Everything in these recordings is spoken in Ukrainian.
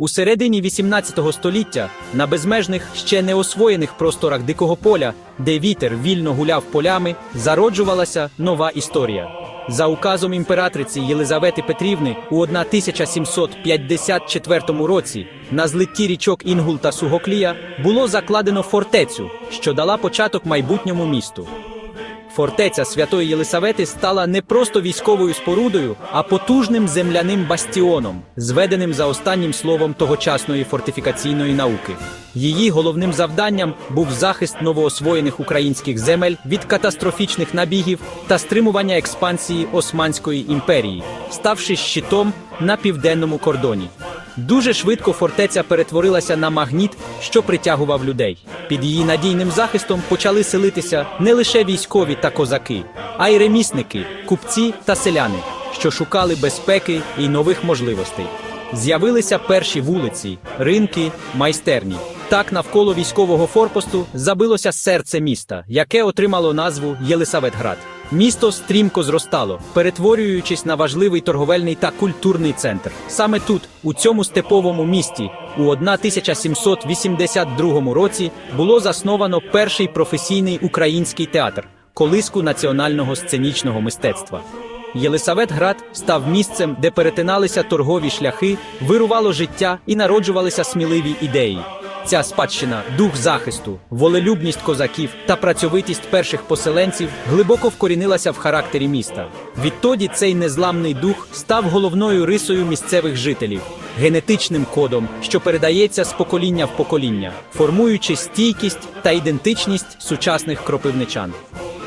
У середині 18 століття на безмежних ще не освоєних просторах дикого поля, де вітер вільно гуляв полями, зароджувалася нова історія. За указом імператриці Єлизавети Петрівни у 1754 році на злитті річок Інгул та Сугоклія було закладено фортецю, що дала початок майбутньому місту. Фортеця Святої Єлисавети стала не просто військовою спорудою, а потужним земляним бастіоном, зведеним за останнім словом тогочасної фортифікаційної науки. Її головним завданням був захист новоосвоєних українських земель від катастрофічних набігів та стримування експансії Османської імперії, ставши щитом на південному кордоні. Дуже швидко фортеця перетворилася на магніт, що притягував людей. Під її надійним захистом почали селитися не лише військові та козаки, а й ремісники, купці та селяни, що шукали безпеки і нових можливостей. З'явилися перші вулиці, ринки, майстерні. Так навколо військового форпосту забилося серце міста, яке отримало назву Єлисаветград. Місто стрімко зростало, перетворюючись на важливий торговельний та культурний центр. Саме тут, у цьому степовому місті, у 1782 році було засновано перший професійний український театр колиску національного сценічного мистецтва. Єлисаветград став місцем, де перетиналися торгові шляхи, вирувало життя і народжувалися сміливі ідеї. Ця спадщина, дух захисту, волелюбність козаків та працьовитість перших поселенців глибоко вкорінилася в характері міста. Відтоді цей незламний дух став головною рисою місцевих жителів, генетичним кодом, що передається з покоління в покоління, формуючи стійкість та ідентичність сучасних кропивничан.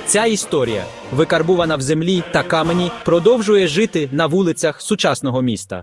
Ця історія, викарбувана в землі та камені, продовжує жити на вулицях сучасного міста.